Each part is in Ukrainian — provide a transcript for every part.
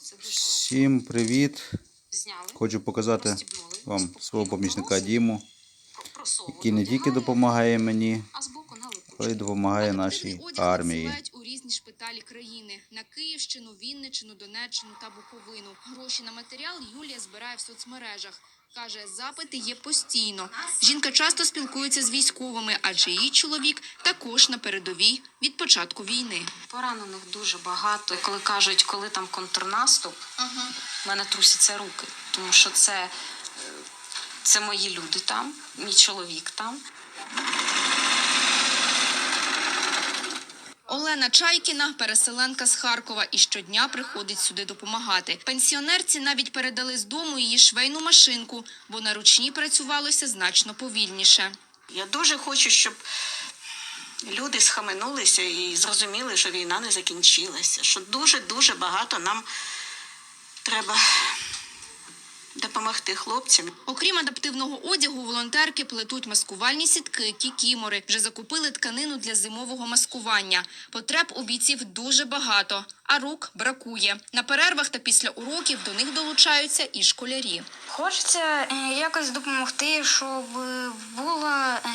Всім привіт! Хочу показати вам свого помічника Діму, який не тільки допомагає мені, але й допомагає нашій армії. у різні шпиталі країни на Київщину, Вінничину, Донеччину та Буковину. Гроші на матеріал Юлія збирає в соцмережах. Каже, запити є постійно. Жінка часто спілкується з військовими, адже її чоловік також на передовій від початку війни. Поранених дуже багато. Коли кажуть, коли там контрнаступ, в мене трусяться руки, тому що це, е, це мої люди там, мій чоловік там. Олена Чайкіна переселенка з Харкова і щодня приходить сюди допомагати. Пенсіонерці навіть передали з дому її швейну машинку, бо на ручній працювалося значно повільніше. Я дуже хочу, щоб люди схаменулися і зрозуміли, що війна не закінчилася, що дуже-дуже багато нам треба допомогти хлопцям. Окрім адаптивного одягу, волонтерки плетуть маскувальні сітки, кікімори. Вже закупили тканину для зимового маскування. Потреб у бійців дуже багато, а рук бракує. На перервах та після уроків до них долучаються і школярі. Хочеться е, якось допомогти, щоб була е,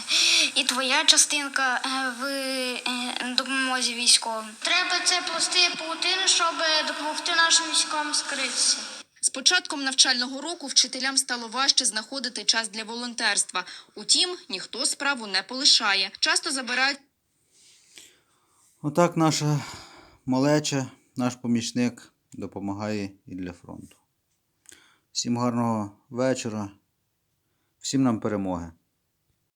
і твоя частинка е, в допомозі військовим. Треба це плести паутини, щоб допомогти нашим військовим скритися. З початком навчального року вчителям стало важче знаходити час для волонтерства. Утім, ніхто справу не полишає. Часто забирають Отак наша малеча, наш помічник допомагає і для фронту. Всім гарного вечора, всім нам перемоги.